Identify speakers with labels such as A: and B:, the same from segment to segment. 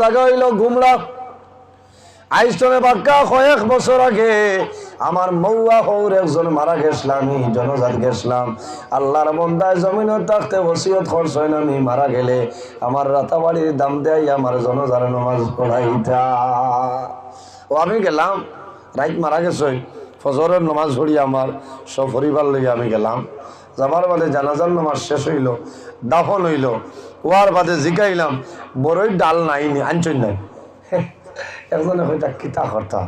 A: জায়গা হইল গুমরা আইসনে বাক্কা কয়েক বছর আগে আমার মৌয়া হৌর একজন মারা গেছিলাম জনজাত গেছিলাম। আল্লাহর বন্দায় বসিয়ত খরচ হয় না মারা গেলে আমার রাতাবাড়ির দাম দেয়, আমার জনজার নমাজ পড়াইতা। ও, আমি গেলাম, রাইত মারা গেছে, ফজরের নমাজ পড়ি আমার সপরিবার লইয়া আমি গেলাম। যাবার বাদে জানাজার নামাজ শেষ হইল, দাফন হইল। ওয়ার বাদে জিগাইলাম, বড়ই ডাল নাই নি আনছই নাই। একজনে হইতা কিতা করতা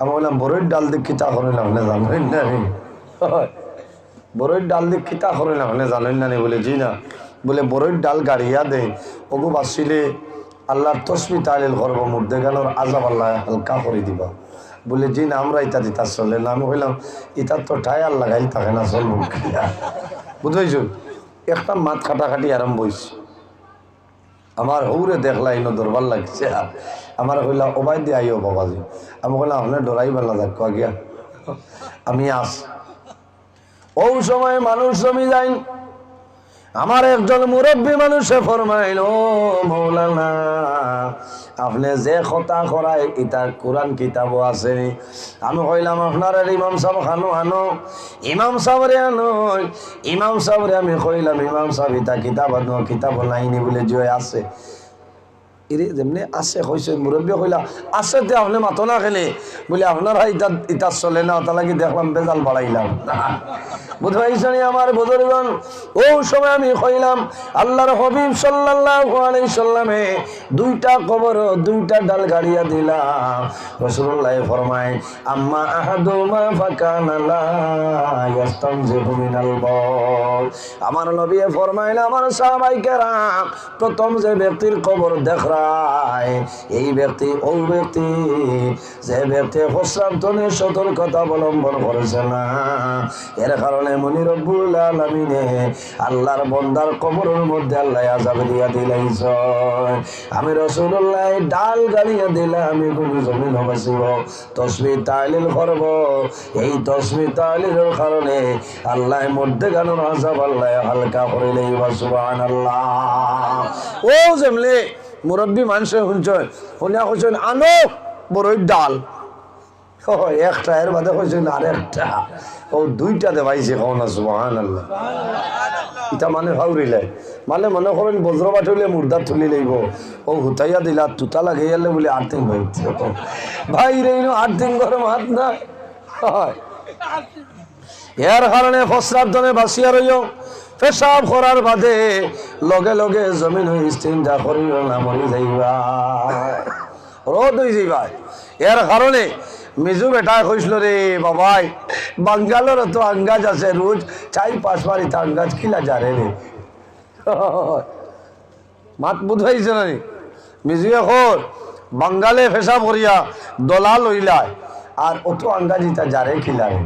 A: আমি বললাম, বড়ই ডাল দিয়ে কিতা করিলাম না জানোই না নি বড়ই ডাল দিয়ে কিতা করিলাম না জানোই না নি বলে, জি না। বলে, বড়ই ডাল গাড়িয়া দে। ওগু বাসিলে, আল্লাহর তসমি তালিল করব মুর্দে গানোর আজাব আল্লাহ হালকা করে দিবা। বলে জি না আমরা ইতা দিতা চলে আমি হইলাম ইতার তো টায়ার লাগাইল থাকে না চলবো বুঝাইছ? একটা মাত কাটাকাটি আরম্ভ হয়েছে আমার হৌরে দেখলা ইনো দরবার লাগছে। আমার কইলা ওবাই দিয়ে আইও বাবাজি। আমি কইলাম আপনার ডরাই বেলা যাক গিয়া? আমি আস। ও সময় মানুষ জমি যাই আমার একজন মুরব্বী মানুষে ফরমাইল "ও মৌলানা, আপনি যে কথা করায় ইটা কোরআন কিতাবও আছে আমি কইলাম, আপনার ইমাম সাহেব খানো আনো ইমাম সাহরে আনো ইমাম সাহরে আমি কইলাম, ইমাম সাহেব ইতা কিতাব আনো কিতাব নাইনি বলে জয় আছে। ইরে যেমনি আছে কইছে মুরব্বী কইলা, আছে তে আপনি মাতো না খেলে বলে, আপনারা ইটা ইটা চলে না ওটা লাগি দেখলাম, বেজাল বাড়াইলাম। বুঝাইছনি আমার বুজুর্গন ও সময় আমি কইলাম, আল্লাহর হবিব সাল্লাল্লাহু আলাইহি সাল্লামে দুইটা কবর, দুইটা ডাল গাড়িয়া দিলাম রাসূলুল্লাহ ফরমায়, আম্মা আহাদুমা ফাকানা লা ইয়াস্তানজিহু মিনাল বল আমার নবী ফরমাইল, আমার সাহাবাই কেরাম, প্রথম যে ব্যক্তির কবর এই ব্যক্তি, ওই ব্যক্তি যে ব্যক্তি সতর্কতা অবলম্বন করেছে না। এর কারণে মনি আলমিনে আল্লাহর বন্দার কবরের মধ্যে আল্লাহ আজাব দিয়া দিলাইছ। আমি রসুল্লাহ ডাল গাড়িয়া দিলে আমি কোনো জমিন বাঁচিব তসমি তাইলিল করব। এই তসমি তাইলিলের কারণে আল্লাহ মধ্যে গানোর আজাব আল্লাহ হালকা করিলে সুবান আল্লাহ ও যেমলে মুরব্বী মানুষে শুনছেন শুনিয়া শুনছেন আনো বড়ই ডাল। একটা এর বাদে কইছেন আর একটা ও দুইটা দেবাইছে কও না সুবহান আল্লাহ ইটা মানে ভাউরিলে মানে মনে করেন বজ্র বাটুলে মুর্দা তুলি লইব। ও হুতাইয়া দিলা তুতা লাগাইয়ালে বলে দিন ভাইছে ভাই রে দিন গরম হাত না। হয়। এর কারণে ফসরার বাসিয়া রইও। পেশাব করার বাদে লগে লগে জমিন চিন্তা মরি যাইবা। এর কারণে মিজু বেটা কইছিল রে, বাবাই, বাঙ্গালোর তো আঙ্গাজ আছে, রোজ চাই পাঁচ বাড়ি তা আঙ্গাজ খিলা যা রে? মাত বুঝাইছে না মিজুয়ে খোর বাঙ্গালে ফেসাব করিয়া দলা লইলায়, আর অত আঙ্গাজিতা যারে খিলারে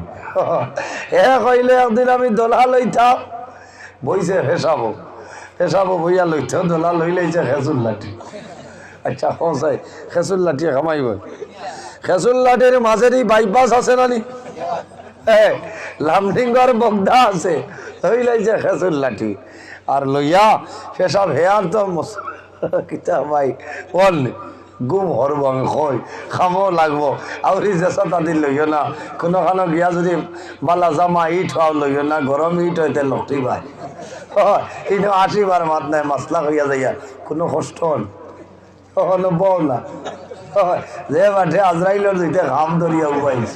A: হে কইলে একদিন আমি দোলা লইতাম। বইছে ফেসাবো ফেসাবো বইয়া লইতে দোলা লই লইছে খেসুর লাঠি। আচ্ছা সঁচাই খেসুর লাঠি খামাইব। খেসুর লাঠির মাঝেরই বাইপাস আছে নানি লামডিঙ্গর বগদা আছে। লই লাইছে খেসুর লাঠি। আর লইয়া ফেসাব হেয়ার তো কিতা ভাই গুম হরব আমি কই খামো লাগবো। আউরি জেসা তাদি লইও না কোনোখানো গিয়া যদি বালা জামা ইট হওয়া লইও না গরম ইট হইতে লটি ভাই ইনো আশিবার মাত নাই মাসলা হইয়া যাইয়া কোনো কষ্ট হল। বউ না যে মাঠে আজরাইলের দুইটা ঘাম ধরিয়া উবাইছ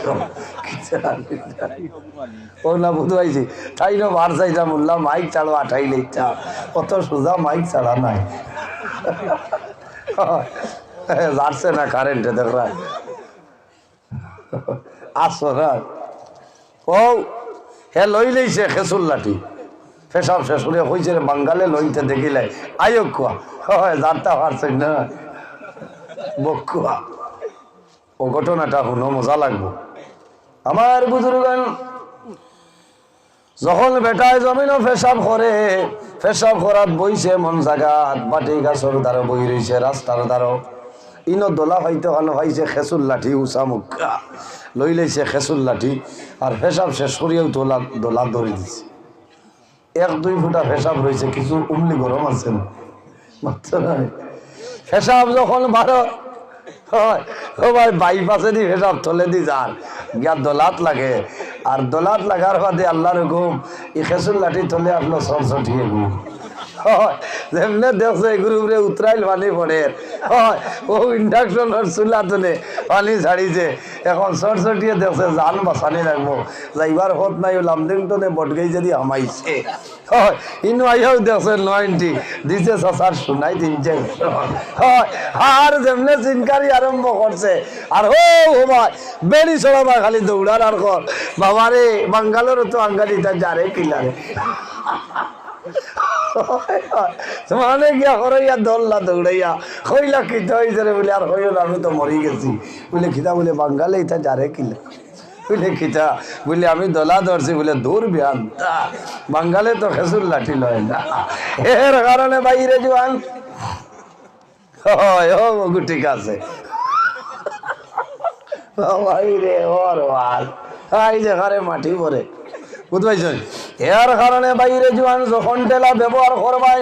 A: ও না বুঝবাইছি তাই না মার চাইটা বললাম মাইক চাড়ো আঠাই লেখা অত সোজা মাইক চাড়া নাই। যাচ্ছে না কারেন্টে দেখরা আসো না। ও, হে লই লইছে খেসুর লাঠি। ফেসাব শেষ করে রে, বাঙ্গালে লইতে দেখিলে। আয়ো কুয়া। হয় যারটা পারছে না। বকুয়া ও ঘটনাটা শুনো, মজা লাগবো। আমার বুজুর্গান যখন বেটায় জমিনও পেশাব করে পেশাব করাত বইছে মন জাগাত, বাটি গাছর দ্বারা বই রইছে, রাস্তার দ্বারা ইনো দোলা হইতে কানো হয়েছে খেসুর লাঠি উষা মুখা। লই লইছে খেসুর লাঠি আর পেশাব শেষ করিয়াও দোলা দোলা ধরে দিছে। এক, দুই ফুটা পেশাব রয়েছে, কিছু উমলি গরম আছে ফেসাব যখন বারো হয় বাইপাসে দি ফেসাব তলে দি যান। গিয়া দোলাত লাগে। আর দোলাত লাগার বাদে আল্লাহর ঘুম ই খেসুর লাঠি তলে আসলো সরসঠিয়ে হয় যেমনে দেখছে গ্রুপরে উতরাইল পানি পড়ে। হয়। ও ইন্ডাকশনের চুলা তুলে পানি ছাড়িছে এখন সরসটিয়ে দেখছে, জান বাঁচানি লাগবো। যাইবার হত নাই লামডিংটনে বটগাই যদি হামাইছে। দিছে যেমনে দৌড়ার বাবারে বাঙ্গালোর তো আঙ্গালিটা যারে কিলারে মানে গিয়া হরাইয়া দল্লা দৌড়াইয়া হইলা খিতা হয়েছে রে বলে আর হইল না, আমি তো মরি গেছি। বলে খিতা বলে বাঙ্গালে এটা যারে কিলে? বলে খিতা বলে আমি দলা ধরছি বলে দূর বিয়ান বাঙ্গালে তো খেসুর লাঠি লয় না। এর কারণে বাইরে জোয়ান। হয় ও বগু ঠিক আছে। ও ভাই রে ওর ওয়াল এই যে ঘরে মাটি পরে। বুঝতে এর কারণে বাইরে জোয়ান যখন টেলা ব্যবহার করবাই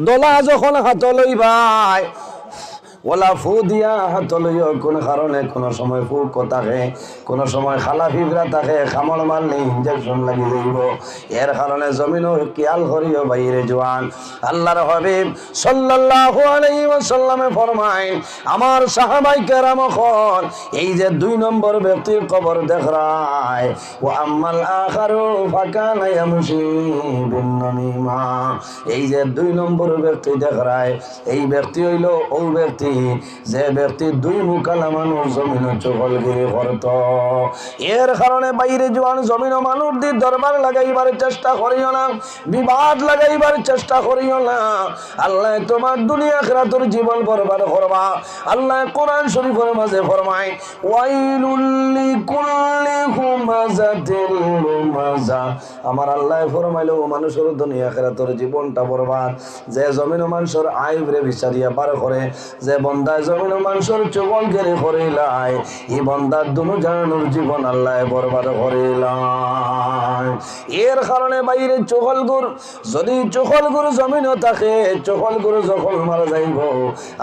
A: দোলা যখন হাত লইবাই ওলা ফু দিয়া হাত লইও কোন কারণে কোন সময় ফু থাকে কোন সময় খালা ফিবরা থাকে খামর মারলে ইঞ্জেকশন লাগি যাইব। এর কারণে জমিনও কিয়াল করিও বাইরে জোয়ান। আল্লাহর হাবিব সাল্লাল্লাহু আলাইহি ওয়াসাল্লামে ফরমায়, আমার সাহাবাই কেরাম এই যে দুই নম্বর ব্যক্তির কবর দেখরায় ও আম্মাল আখারু ফাকানা ইয়ামশি বিন নামিমা এই যে দুই নম্বর ব্যক্তি দেখরায় এই ব্যক্তি হইল ও ব্যক্তি। যে ব্যক্তি দুই মুকালা মানুষ জমিন চকলগিরি করত, এর কারণে বাইরে জোয়ান জমিন মানুষ দি দরবার লাগাইবার চেষ্টা করিও না, বিবাদ লাগাইবার চেষ্টা করিও না। আল্লাহ তোমার দুনিয়া খেরাতর জীবন বরবাদ করবা। আল্লাহ কোরআন শরীফের মাঝে ফরমায় ওয়াইলুল্লি কুল্লি হুমাজাতিল লুমাজা। আমার আল্লাহ ফরমাইলো মানুষের দুনিয়া খেরাতর জীবনটা বরবাদ। যে জমিন মানুষের আইবরে বিচারিয়া পার করে, যে বন্দায় জমিন মানুষের চবল গেরে করিলাই। এই বন্দার দুনো জানানোর জীবন আল্লাহ বরবাদ করিলাই। এর কারণে বাইরে চহল গুর যদি চহল গুরু জমিনও থাকে চহল গুরু যখন মারা যাইব,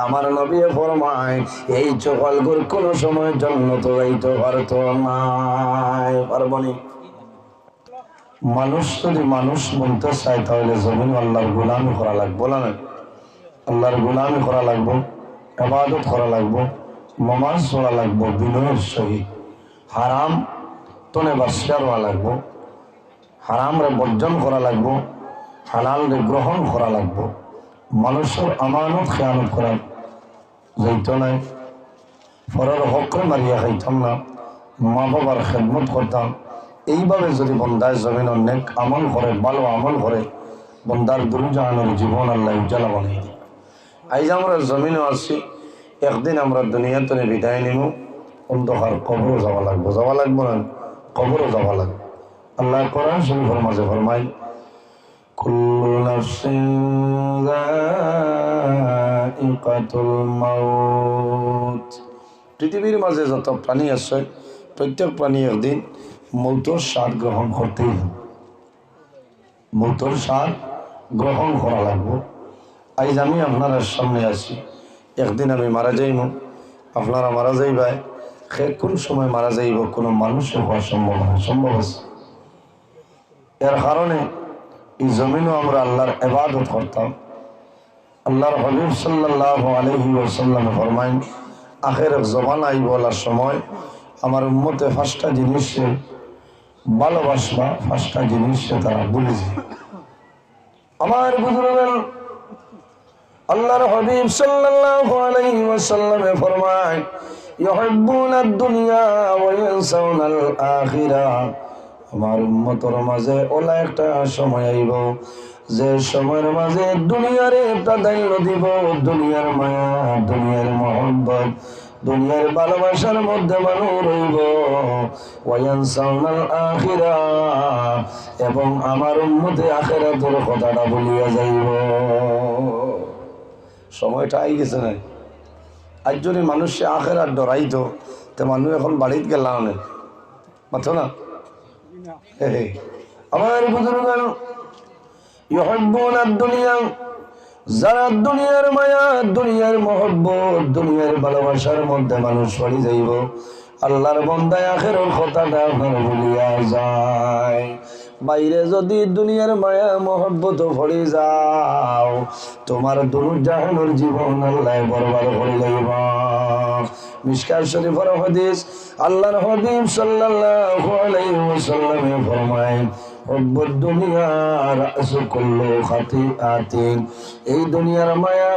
A: আমার নবী ফরমায়, এই চহল গুর কোন সময় জন্ম তো যাইতে পারত নাই পারবনি মানুষ যদি মানুষ বলতে চায়, তাহলে জমিন আল্লাহর গোলামি করা লাগবো না আল্লাহর গোলামি করা লাগবো? আবাদত করা লাগবো নমাজ পড়া লাগবো বিনয়ের সহিত হারাম তনে বাস্কার হওয়া লাগবো। হারাম রে বর্জন করা লাগবো হালাল রে গ্রহণ করা লাগবো। মানুষের আমানত খেয়ানত করা যাইত নাই। পরের হকরে মারিয়া খাইতাম না। মা বাবার খেদমত করতাম এইভাবে যদি বন্দায় জমিন অনেক আমল করে ভালো আমল করে বন্দার দুর্জাহানের জীবন আল্লাহ উজ্জ্বলা বানিয়ে দেয় আইজ আমরা জমিনও আসছি একদিন আমরা দুনিয়াতে বিদায় নিব অন্ধকার কবরও যাওয়া লাগবো। যাওয়া লাগবো না, কবরও যাওয়া লাগবে। আল্লাহ কোরআন শরীফের মাঝে ফরমাই কুল্লু নাফসিন যায়িকাতুল মাউত। পৃথিবীর মাঝে যত প্রাণী আছে, প্রত্যেক প্রাণী একদিন মৌতর স্বাদ গ্রহণ করতেই মৌতর স্বাদ গ্রহণ করা লাগবে। আজ আমি আপনার সামনে আছি। একদিন আমি মারা যাইব আপনারা মারা যাইবাই। সে কোন সময় মারা যাইব, কোনো মানুষের হওয়া সম্ভব হয় সম্ভব আছে। এর কারণে এই জমিনও আমরা আল্লাহর এবাদত করতাম। আল্লাহর হবিব সাল্লাহ আলহি ওসাল্লাম ফরমাইন, আখের জবান আই বলার সময় আমার উম্মতে পাঁচটা জিনিসে ভালোবাসবা পাঁচটা জিনিসে তারা যায়। আমার বুজুর্গের আল্লাহর হাবিব সাল্লাল্লাহু আলাইহি ওয়াসাল্লামে ফরমায় আদ-দুনিয়া ওয়া ইয়ানসাউনা আল-আখিরা। আমার উম্মতের মাঝে ওলা একটা সময় আইব। যে সময়ের মাঝে দুনিয়ারে প্রাধান্য দিব, দুনিয়ার মায়া, দুনিয়ার মহব্বত, দুনিয়ার ভালোবাসার মধ্যে মানুষ রইব। ওয়ায়ানসাউনাল আখিরা এবং আমার উম্মতে আখিরাতের কথাটা বলিয়া যাইব। সময়টা আই গেছে না আজ যদি মানুষে আখের আর ডরাইতো, তো মানুষ এখন বাড়িতে গেলাম না মাথো না। আমার বুজুর্গান দুনিয়া মধ্যে আল্লাহর বন্দায় আখের কথাটা ভুলিয়া যায়। বাইরে যদি দুনিয়ার মায়া, মহব্বত ভরে যাও, তোমার দুরু জাহানোর জীবন আল্লাহ বরবাদ করে যাইব মিসকার শরীফর হদিস আল্লাহর হদিম সাল্লাল্লাহু আলাইহি ওয়াসাল্লামে হব্ব দুনিয়ার করল খাতিআতিন এই দুনিয়ার মায়া,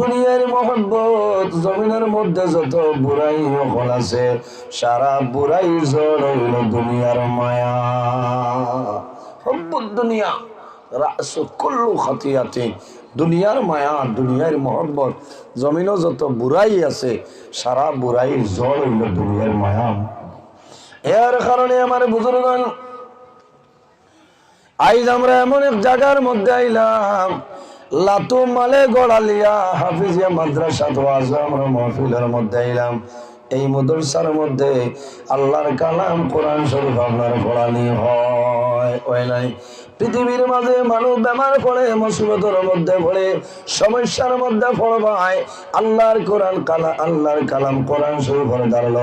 A: দুনিয়ার মহব্বত, জমিনের মধ্যে যত বুড়াই হল আছে, সারা বুড়াই জড় হইল দুনিয়ার মায়া। হব্ব দুনিয়া রাস করল খাতিআতিন দুনিয়ার মায়া, দুনিয়ার মহব্বত, জমিনও যত বুড়াই আছে, সারা বুড়াই জড় হইল দুনিয়ার মায়া। এর কারণে আমার বুজুর্গণ আইজ আমরা এমন এক জায়গার মধ্যে আইলাম। লাতু মালে গড়ালিয়া হাফিজিয়া মাদ্রাসা তো আমরা মহফিলের মধ্যে আইলাম। এই মদরসার মধ্যে আল্লাহর কালাম কোরআন শরীফ আপনার পড়ানি হয়। নাই। পৃথিবীর মাঝে মানুষ বেমার পড়ে, মুসিবতের মধ্যে পড়ে, সমস্যার মধ্যে পড়বায়। আল্লাহর কোরআন কালা আল্লাহর কালাম কোরআন শরীফের দাঁড়াল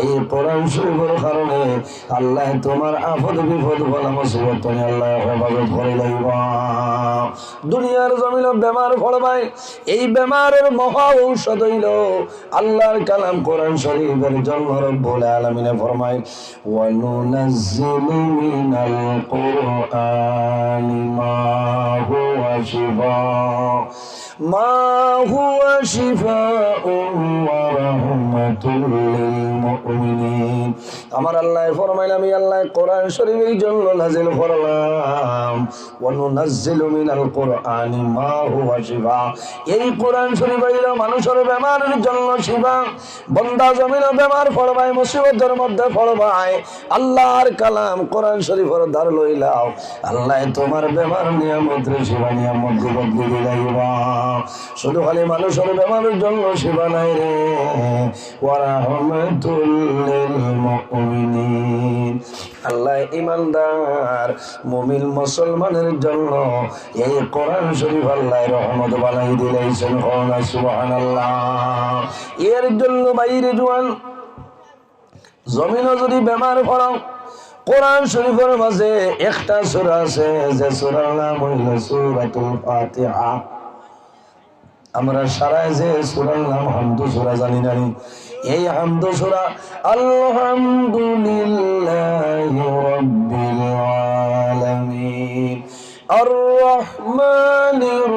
A: এই কোরআন শরীফের কারণে আল্লাহ তোমার আফদ বিপদ বলা মুসিবত তুমি আল্লাহ হেফাজত করে লইব। দুনিয়ার জমিন বেমার পড়বায়, এই বেমারের মহা ঔষধ হইল আল্লাহর কালাম কোরআন শরীফের জন্য রব্বুল আলামিনে ফরমায়, ওয়ানুনাজ্জিলু মিনাল কুরআনি মা হুয়া শিফা, মা হুয়া শিফা ওয়া রাহমাতুল লিল আমার আল্লাহ ফরমাইল, আমি আল্লাহ কোরআন শরীফের জন্য নাজিল করলাম ওয়ানুনাজ্জিলু মিনাল কুরআনি মা হুয়া শিফা। এই কোরআন শরীফ হইল মানুষের বেমারের জন্য শিফা। বন্দা জমিন বেমার ফলবাই মুসিবতের মধ্যে ফলবাই আল্লাহর কালাম কোরআন শরীফের দ্বার লইলাও। আল্লাহ তোমার বেমার নিয়ামত রে শিবা নিয়ামত বদলি দিলাইবা শুধু খালি মানুষের বেমারের জন্য শিবা নাই রে। লিল মুমিনিন আল্লাহ ইমানদার, মুমিন মুসলমানের জন্য এই কোরআন শরীফ আল্লাহ রহমত বানাই দিলেছেন। সুবহানাল্লাহ। এর জন্য বাইরে জোয়ান যদি বেমার পড়াও কোরআন শরীফের মাঝে একটা সূরা আছে, যে সূরার নাম হইল সূরাতুল ফাতিহা। আমরা সারায় যে সুরার নাম হামদু সুরা জানি জানি এই হামদু সুরা আলহামদুলিল্লাহি রাব্বিল আর রহমানির